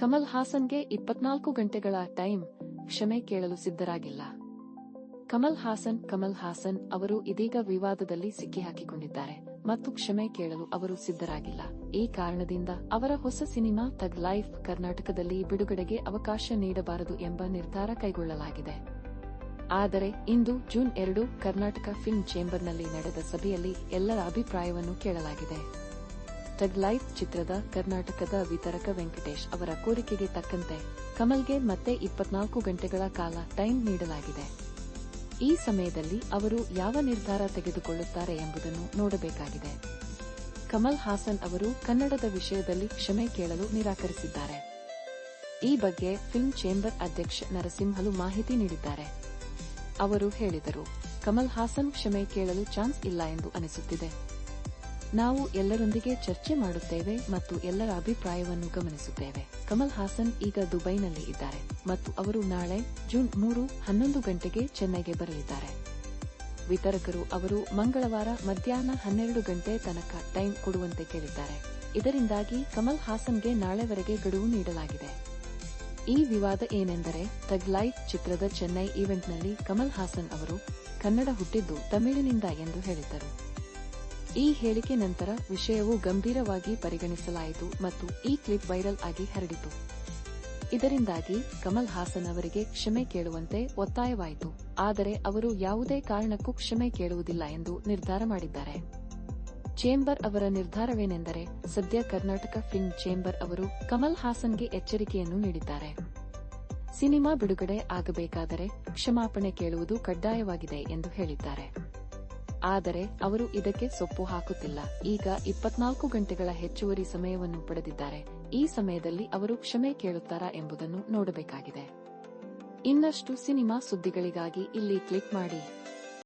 ಕಮಲ್ ಹಾಸನ್ಗೆ ಇಪ್ಪತ್ನಾಲ್ಕು ಗಂಟೆಗಳ ಟೈಮ್ ಕ್ಷಮೆ ಕೇಳಲು ಸಿದ್ಧರಾಗಿಲ್ಲ. ಕಮಲ್ ಹಾಸನ್ ಕಮಲ್ ಹಾಸನ್ ಅವರು ಇದೀಗ ವಿವಾದದಲ್ಲಿ ಸಿಕ್ಕಿಹಾಕಿಕೊಂಡಿದ್ದಾರೆ ಮತ್ತು ಕ್ಷಮೆ ಕೇಳಲು ಅವರು ಸಿದ್ಧರಾಗಿಲ್ಲ. ಈ ಕಾರಣದಿಂದ ಅವರ ಹೊಸ ಸಿನಿಮಾ ತಗ್ ಲೈಫ್ ಕರ್ನಾಟಕದಲ್ಲಿ ಬಿಡುಗಡೆಗೆ ಅವಕಾಶ ನೀಡಬಾರದು ಎಂಬ ನಿರ್ಧಾರ ಕೈಗೊಳ್ಳಲಾಗಿದೆ. ಆದರೆ ಇಂದು ಜೂನ್ ಎರಡು ಕರ್ನಾಟಕ ಫಿಲ್ಮ್ ಚೇಂಬರ್ನಲ್ಲಿ ನಡೆದ ಸಭೆಯಲ್ಲಿ ಎಲ್ಲರ ಅಭಿಪ್ರಾಯವನ್ನು ಕೇಳಲಾಗಿದೆ. ಟಗ್ ಲೈಫ್ ಚಿತ್ರದ ಕರ್ನಾಟಕದ ವಿತರಕ ವೆಂಕಟೇಶ್ ಅವರ ಕೋರಿಕೆಗೆ ತಕ್ಕಂತೆ ಕಮಲ್ಗೆ ಮತ್ತೆ ಇಪ್ಪತ್ನಾಲ್ಕು ಗಂಟೆಗಳ ಕಾಲ ಟೈಮ್ ನೀಡಲಾಗಿದೆ. ಈ ಸಮಯದಲ್ಲಿ ಅವರು ಯಾವ ನಿರ್ಧಾರ ತೆಗೆದುಕೊಳ್ಳುತ್ತಾರೆ ಎಂಬುದನ್ನು ನೋಡಬೇಕಾಗಿದೆ. ಕಮಲ್ ಹಾಸನ್ ಅವರು ಕನ್ನಡದ ವಿಷಯದಲ್ಲಿ ಕ್ಷಮೆ ಕೇಳಲು ನಿರಾಕರಿಸಿದ್ದಾರೆ. ಈ ಬಗ್ಗೆ ಫಿಲ್ಮ್ ಚೇಂಬರ್ ಅಧ್ಯಕ್ಷ ನರಸಿಂಹಲು ಮಾಹಿತಿ ನೀಡಿದ್ದಾರೆ. ಅವರು ಹೇಳಿದರು, ಕಮಲ್ ಹಾಸನ್ ಕ್ಷಮೆ ಕೇಳಲು ಚಾನ್ಸ್ ಇಲ್ಲ ಎಂದು ಅನಿಸುತ್ತಿದೆ. ನಾವು ಎಲ್ಲರೊಂದಿಗೆ ಚರ್ಚೆ ಮಾಡುತ್ತೇವೆ ಮತ್ತು ಎಲ್ಲರ ಅಭಿಪ್ರಾಯವನ್ನು ಗಮನಿಸುತ್ತೇವೆ. ಕಮಲ್ ಹಾಸನ್ ಈಗ ದುಬೈನಲ್ಲಿ ಇದ್ದಾರೆ ಮತ್ತು ಅವರು ನಾಳೆ ಜೂನ್ ಮೂರು ಹನ್ನೊಂದು ಗಂಟೆಗೆ ಚೆನ್ನೈಗೆ ಬರಲಿದ್ದಾರೆ. ವಿತರಕರು ಅವರು ಮಂಗಳವಾರ ಮಧ್ಯಾಹ್ನ ಹನ್ನೆರಡು ಗಂಟೆ ತನಕ ಟೈಮ್ ಕೊಡುವಂತೆ ಕೇಳಿದ್ದಾರೆ. ಇದರಿಂದಾಗಿ ಕಮಲ್ ಹಾಸನ್ಗೆ ನಾಳೆವರೆಗೆ ಗಡುವು ನೀಡಲಾಗಿದೆ. ಈ ವಿವಾದ ಏನೆಂದರೆ ತಗ್ ಲೈಫ್ ಚಿತ್ರದ ಚೆನ್ನೈ ಈವೆಂಟ್ನಲ್ಲಿ ಕಮಲ್ ಹಾಸನ್ ಅವರು ಕನ್ನಡ ಹುಟ್ಟಿದ್ದು ತಮಿಳಿನಿಂದ ಎಂದು ಹೇಳಿದ್ದರು. ಈ ಹೇಳಿಕೆ ನಂತರ ವಿಷಯವು ಗಂಭೀರವಾಗಿ ಪರಿಗಣಿಸಲಾಯಿತು ಮತ್ತು ಈ ಕ್ಲಿಪ್ ವೈರಲ್ ಆಗಿ ಹರಡಿತು. ಇದರಿಂದಾಗಿ ಕಮಲ್ ಹಾಸನ್ ಅವರಿಗೆ ಕ್ಷಮೆ ಕೇಳುವಂತೆ ಒತ್ತಾಯವಾಯಿತು, ಆದರೆ ಅವರು ಯಾವುದೇ ಕಾರಣಕ್ಕೂ ಕ್ಷಮೆ ಕೇಳುವುದಿಲ್ಲ ಎಂದು ನಿರ್ಧಾರ ಮಾಡಿದ್ದಾರೆ. ಚೇಂಬರ್ ಅವರ ನಿರ್ಧಾರವೇನೆಂದರೆ, ಸದ್ಯ ಕರ್ನಾಟಕ ಫಿಲ್ಮ್ ಚೇಂಬರ್ ಅವರು ಕಮಲ್ ಹಾಸನ್ಗೆ ಎಚ್ಚರಿಕೆಯನ್ನು ನೀಡಿದ್ದಾರೆ. ಸಿನಿಮಾ ಬಿಡುಗಡೆ ಆಗಬೇಕಾದರೆ ಕ್ಷಮಾಪಣೆ ಕೇಳುವುದು ಕಡ್ಡಾಯವಾಗಿದೆ ಎಂದು ಹೇಳಿದ್ದಾರೆ. ಆದರೆ ಅವರು ಇದಕ್ಕೆ ಸೊಪ್ಪು ಹಾಕುತ್ತಿಲ್ಲ. ಈಗ ಇಪ್ಪತ್ನಾಲ್ಕು ಗಂಟೆಗಳ ಹೆಚ್ಚುವರಿ ಸಮಯವನ್ನು ಪಡೆದಿದ್ದಾರೆ. ಈ ಸಮಯದಲ್ಲಿ ಅವರು ಕ್ಷಮೆ ಕೇಳುತ್ತಾರಾ ಎಂಬುದನ್ನು ನೋಡಬೇಕಾಗಿದೆ. ಇನ್ನಷ್ಟು ಸಿನಿಮಾ ಸುದ್ದಿಗಳಿಗಾಗಿ ಇಲ್ಲಿ ಕ್ಲಿಕ್ ಮಾಡಿ.